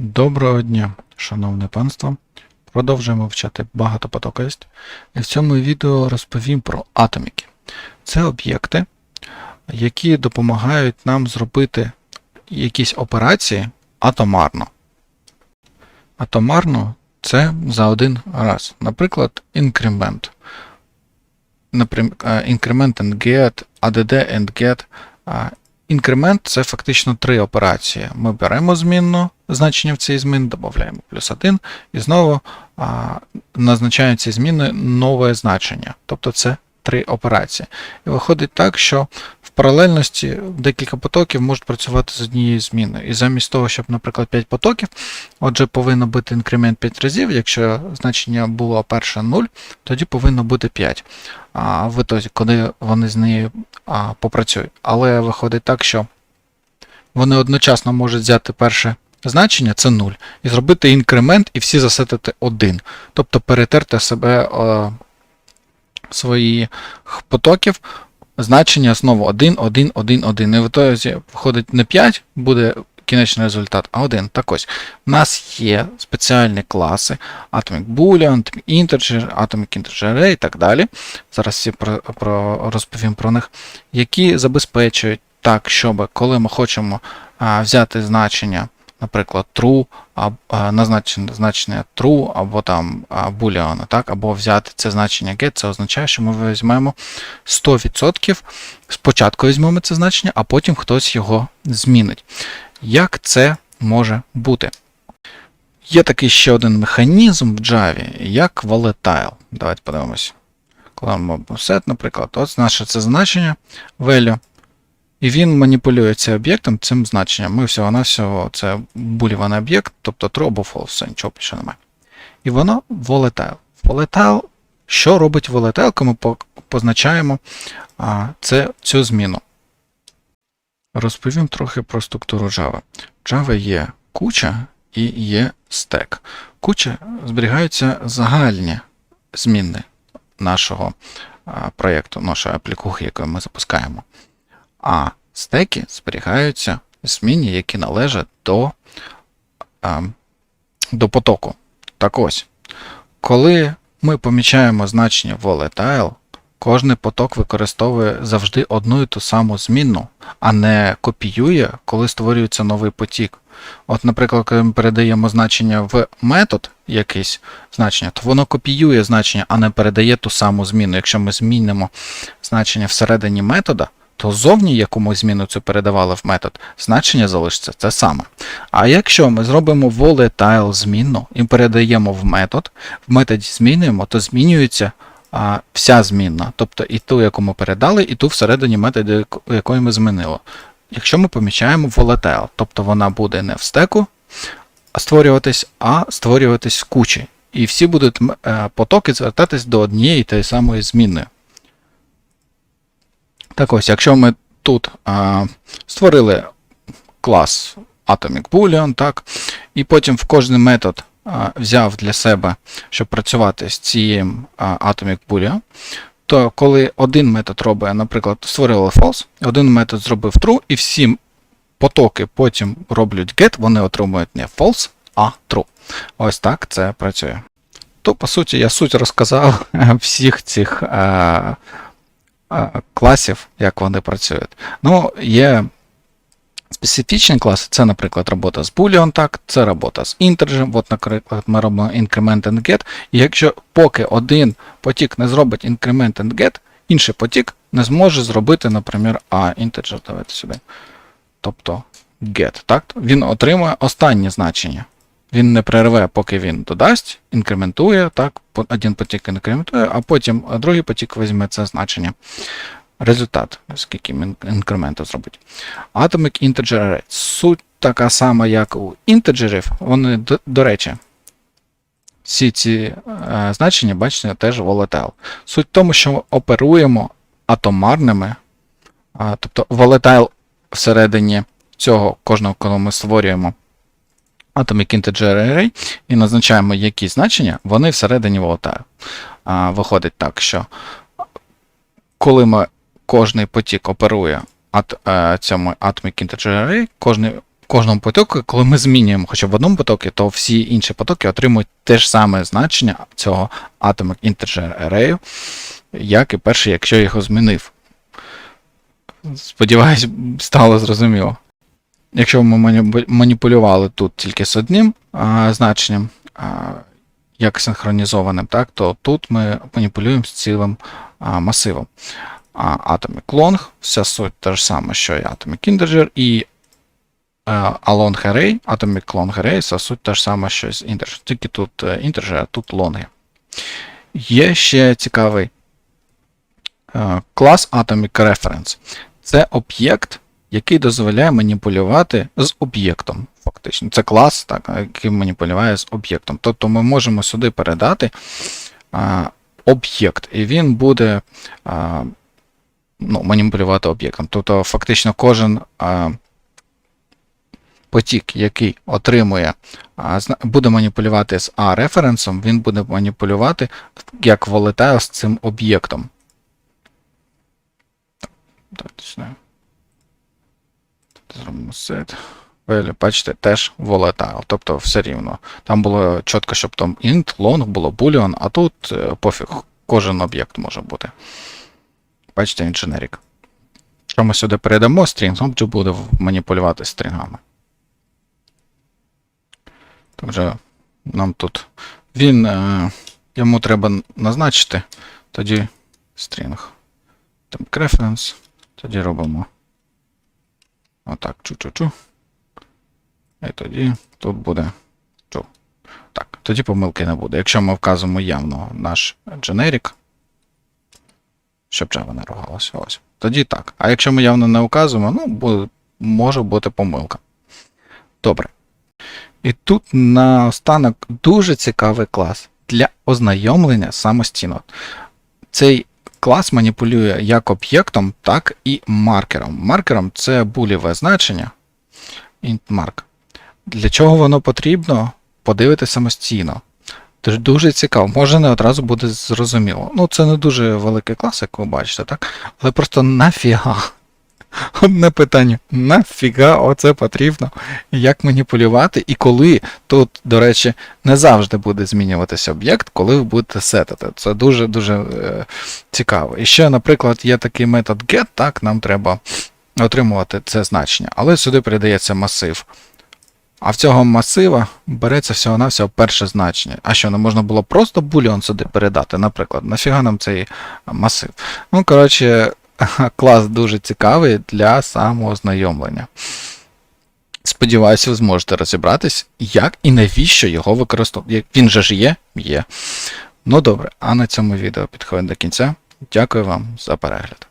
Доброго дня, шановне панство. Продовжуємо вчати багатопотоковість. І в цьому відео розповім про атоміки. Це об'єкти, які допомагають нам зробити якісь операції атомарно. Атомарно це за один раз. Наприклад, інкремент. Е, Increment and get, add and get. Інкремент це фактично три операції. Ми беремо змінну значення в цій змін, додаємо плюс 1 і знову а, назначаємо ці зміни нове значення. Тобто це три операції. І виходить так, що в паралельності декілька потоків можуть працювати з однією зміною. І замість того, щоб, наприклад, 5 потоків, отже, повинно бути інкремент 5 разів. Якщо значення було перше 0, тоді повинно бути 5. А в ітозі, коли вони з нею а, попрацюють. Але виходить так, що вони одночасно можуть взяти перше значення, це 0, і зробити інкремент і всі засетити 1. Тобто перетерти себе е, своїх потоків, значення знову 1, 1, 1, 1. І в ітозі виходить не 5, буде кінечний результат, а 1. Так ось, у нас є спеціальні класи Atomic Boolean, Atomic Integer, Atomic Integer Array і так далі. Зараз всі про, про, розповім про них, які забезпечують так, щоб коли ми хочемо а, взяти значення, наприклад, true, а, назначення, значення true, або там а, boolean, так, або взяти це значення get, це означає, що ми візьмемо 100%, спочатку візьмемо це значення, а потім хтось його змінить. Як це може бути? Є такий ще один механізм в Java, як volatile. Давайте подивимося. Коли ми set, наприклад, от наше це значення value. І він маніпулює цим об'єктом, цим значенням. Ми всього-навсього це буліваний об'єкт, тобто true false, нічого більше немає. І воно volatile. Volatile, що робить volatile, коли ми позначаємо а, це, цю зміну? Розповім трохи про структуру Java. Java є куча і є стек. Куча зберігаються загальні зміни нашого проєкту, нашої аплікухи, яку ми запускаємо. А стеки зберігаються зміни, які належать до, а, до потоку. Так ось, коли ми помічаємо значення volatile, кожний поток використовує завжди одну і ту саму змінну, а не копіює, коли створюється новий потік. От, наприклад, коли ми передаємо значення в метод якийсь значення, то воно копіює значення, а не передає ту саму зміну. Якщо ми змінимо значення всередині метода, то зовні, яку ми зміну цю передавали в метод, значення залишиться те саме. А якщо ми зробимо volatile змінну і передаємо в метод, в методі змінюємо, то змінюється а, вся змінна, тобто і ту, яку ми передали, і ту всередині методу, якої ми змінили. Якщо ми помічаємо volatile, тобто вона буде не в стеку створюватись, а створюватись в кучі. І всі будуть е, потоки звертатись до однієї тієї самої змінної. Так ось, якщо ми тут а, створили клас Atomic Boolean, так, і потім в кожний метод а, взяв для себе, щоб працювати з а, Atomic Boolean, то коли один метод робить, наприклад, створили false, один метод зробив true, і всі потоки потім роблять get, вони отримують не false, а true. Ось так це працює. То, по суті, я суть розказав всіх цих е, класів, як вони працюють. Ну, є специфічні класи, це, наприклад, робота з Boolean, так, це робота з інтеджем. От, наприклад, ми робимо increment and get. І якщо поки один потік не зробить increment and get, інший потік не зможе зробити, наприклад, а integer, давайте сюди. Тобто get, так? Він отримує останнє значення. Він не перерве, поки він додасть, інкрементує, так, один потік інкрементує, а потім другий потік візьме це значення. Результат, скільки інкременту зробить. Atomic Integer Array. Суть така сама, як у інтеджерів. Вони, до, до речі, всі ці е, значення, бачите, теж volatile. Суть в тому, що ми оперуємо атомарними, а, тобто volatile всередині цього кожного, коли ми створюємо Atomic Integer Array і назначаємо які значення, вони всередині volatile. Виходить так, що коли ми кожний потік оперує е, цьому Atomic Integer Array, кожний кожному потоку, коли ми змінюємо хоча б в одному потокі, то всі інші потоки отримують те ж саме значення цього Atomic Integer Array, як і перший, якщо я його змінив. Сподіваюсь, стало зрозуміло. Якщо ми маніпулювали тут тільки з одним а, значенням, а, як синхронізованим, так, то тут ми маніпулюємо з цілим а, масивом. А, Atomic Long, вся суть та ж сама, що і Atomic Integer, і а, а long array, Atomic Long Array, вся суть та ж сама, що з Integer. Тільки тут е, Integer, а тут лонги. Є ще цікавий е, клас Atomic Reference. Це об'єкт, який дозволяє маніпулювати з об'єктом. Фактично, це клас, так, який маніпулює з об'єктом. Тобто ми можемо сюди передати а, об'єкт, і він буде а, ну, маніпулювати об'єктом. Тобто, фактично, кожен а, потік, який отримує, а, буде маніпулювати з A референсом, він буде маніпулювати як volatile з цим об'єктом. Так, точно. Зробимо set. Value, бачите, теж volatile, тобто все рівно. Там було чітко, щоб там int, long було boolean, а тут е, пофіг, кожен об'єкт може бути. Бачите, він generic. Якщо ми сюди передамо string, object буде маніпулювати стрінгами. Тобто нам тут він, е, йому треба назначити тоді string. Там reference, тоді робимо отак, чу-чу-чу. І тоді тут буде чу. Так, тоді помилки не буде. Якщо ми вказуємо явно наш generic, щоб Java не ругалася, ось. Тоді так. А якщо ми явно не вказуємо, ну, може бути помилка. Добре. І тут наостанок дуже цікавий клас для ознайомлення самостійно. Цей клас маніпулює як об'єктом, так і маркером. Маркером це булєве значення. intmark. Для чого воно потрібно? Подивитися самостійно. Тож дуже цікаво, може не одразу буде зрозуміло. Ну, це не дуже великий клас, як ви бачите, так? Але просто нафіга. Одне питання: нафіга оце потрібно? Як маніпулювати і коли тут, до речі, не завжди буде змінюватися об'єкт, коли ви будете сетити. Це дуже-дуже е, цікаво. І ще, наприклад, є такий метод get, так, нам треба отримувати це значення, але сюди передається масив. А в цього масива береться всього-навсього перше значення. А що, не можна було просто бульон сюди передати, наприклад, нафіга нам цей масив? Ну, коротше, клас дуже цікавий для самоознайомлення. Сподіваюся, ви зможете розібратись, як і навіщо його використовувати. Він же ж є? Є. Ну добре, а на цьому відео підходить до кінця. Дякую вам за перегляд.